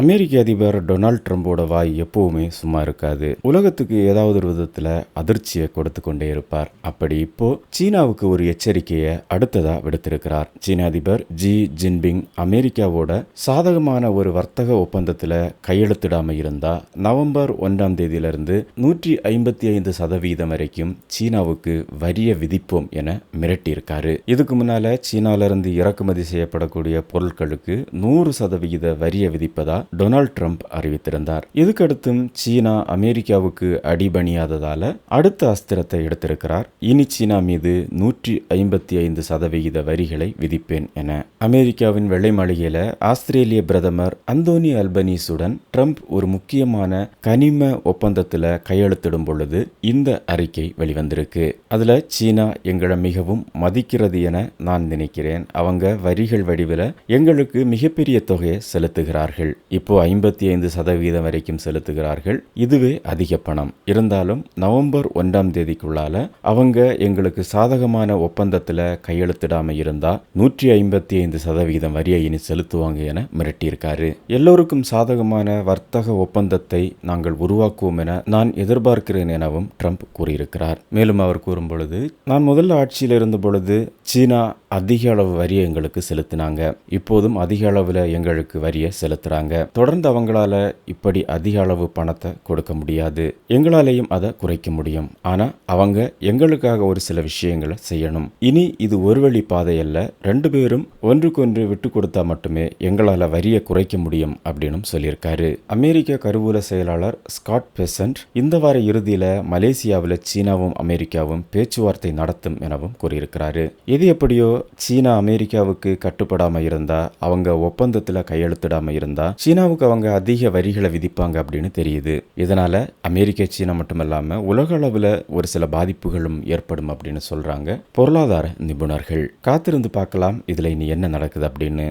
அமெரிக்க அதிபர் டொனால்ட் ட்ரம்போட வாய் எப்பவுமே சும்மா இருக்காது. உலகத்துக்கு ஏதாவது ஒரு விதத்துல அதிர்ச்சியை கொடுத்து கொண்டே இருப்பார். அப்படி இப்போ சீனாவுக்கு ஒரு எச்சரிக்கையை அடுத்ததா விடுத்திருக்கிறார். சீன அதிபர் ஜி ஜின்பிங் அமெரிக்காவோட சாதகமான ஒரு வர்த்தக ஒப்பந்தத்துல கையெழுத்திடாம இருந்தா நவம்பர் ஒன்றாம் தேதியிலிருந்து நூற்றி ஐம்பத்தி ஐந்து சதவீதம் வரைக்கும் சீனாவுக்கு வரிய விதிப்போம் என மிரட்டியிருக்காரு. இதுக்கு முன்னால சீனால இருந்து இறக்குமதி செய்யப்படக்கூடிய பொருட்களுக்கு நூறு சதவிகித வரிய விதிப்பதா டொனால்ட் ட்ரம்ப் அறிவித்திருந்தார். இதுக்கடுத்தும் சீனா அமெரிக்காவுக்கு அடிபணியாததால அடுத்த அஸ்திரத்தை எடுத்திருக்கிறார். இனி சீனா மீது நூற்றி ஐம்பத்தி ஐந்து சதவிகித வரிகளை விதிப்பேன் என அமெரிக்காவின் வெள்ளை மாளிகையில ஆஸ்திரேலிய பிரதமர் அந்தோனி அல்பனீஸுடன் ட்ரம்ப் ஒரு முக்கியமான கனிம ஒப்பந்தத்துல கையெழுத்திடும் பொழுது இந்த அறிக்கை வெளிவந்திருக்கு. அதுல சீனா எங்களை மிகவும் மதிக்கிறது என நான் நினைக்கிறேன். அவங்க வரிகள் வடிவில் எங்களுக்கு மிகப்பெரிய தொகையை செலுத்துகிறார்கள். இப்போ ஐம்பத்தி ஐந்து சதவீதம் வரைக்கும் செலுத்துகிறார்கள். இதுவே அதிக பணம். இருந்தாலும் நவம்பர் ஒன்றாம் தேதிக்குள்ளால அவங்க எங்களுக்கு சாதகமான ஒப்பந்தத்தில் கையெழுத்திடாம இருந்தா நூற்றி ஐம்பத்தி ஐந்து சதவீதம் வரியை இனி செலுத்துவாங்க என மிரட்டியிருக்காரு. எல்லோருக்கும் சாதகமான வர்த்தக ஒப்பந்தத்தை நாங்கள் உருவாக்குவோம் என நான் எதிர்பார்க்கிறேன் எனவும் ட்ரம்ப் கூறியிருக்கிறார். மேலும் அவர் கூறும் பொழுது நான் முதல்ல ஆட்சியில் இருந்த பொழுது சீனா அதிக அளவு வரியை எங்களுக்கு செலுத்தினாங்க. இப்போதும் அதிக அளவில் எங்களுக்கு வரியை செலுத்துகிறாங்க தொடர்ந்து அவங்களால இப்படி அதிக அளவு பணத்தை கொடுக்க முடியாது. எங்களாலேயும் அதை குறைக்க முடியும். ஆனால் அவங்க எங்களுக்காக ஒரு சில விஷயங்களை செய்யணும். இனி இது ஒரு வழி பாதையல்ல ரெண்டு பேரும் ஒன்றுக்கொன்று விட்டு கொடுத்தா மட்டுமே எங்களால் வரியை குறைக்க முடியும் அப்படின்னு சொல்லியிருக்காரு. அமெரிக்க கருவூல செயலாளர் ஸ்காட் பெசன்ட் இந்த வார இறுதியில் மலேசியாவில் சீனாவும் அமெரிக்காவும் பேச்சுவார்த்தை நடத்தும் எனவும் கூறியிருக்கிறாரு. எது எப்படியோ சீனா அமெரிக்காவுக்கு கட்டுப்படாமல் இருந்தா அவங்க ஒப்பந்தத்தில் கையெழுத்திடாமல் இருந்தா சீனாவுக்கு அவங்க அதிக வரிகளை விதிப்பாங்க அப்படின்னு தெரியுது. இதனால் அமெரிக்க சீனா மட்டுமல்லாம உலக அளவில் ஒரு சில பாதிப்புகளும் ஏற்படும் அப்படின்னு சொல்கிறாங்க பொருளாதார நிபுணர்கள். காத்திருந்து பார்க்கலாம் இதில் இனி என்ன நடக்குது அப்படின்னு.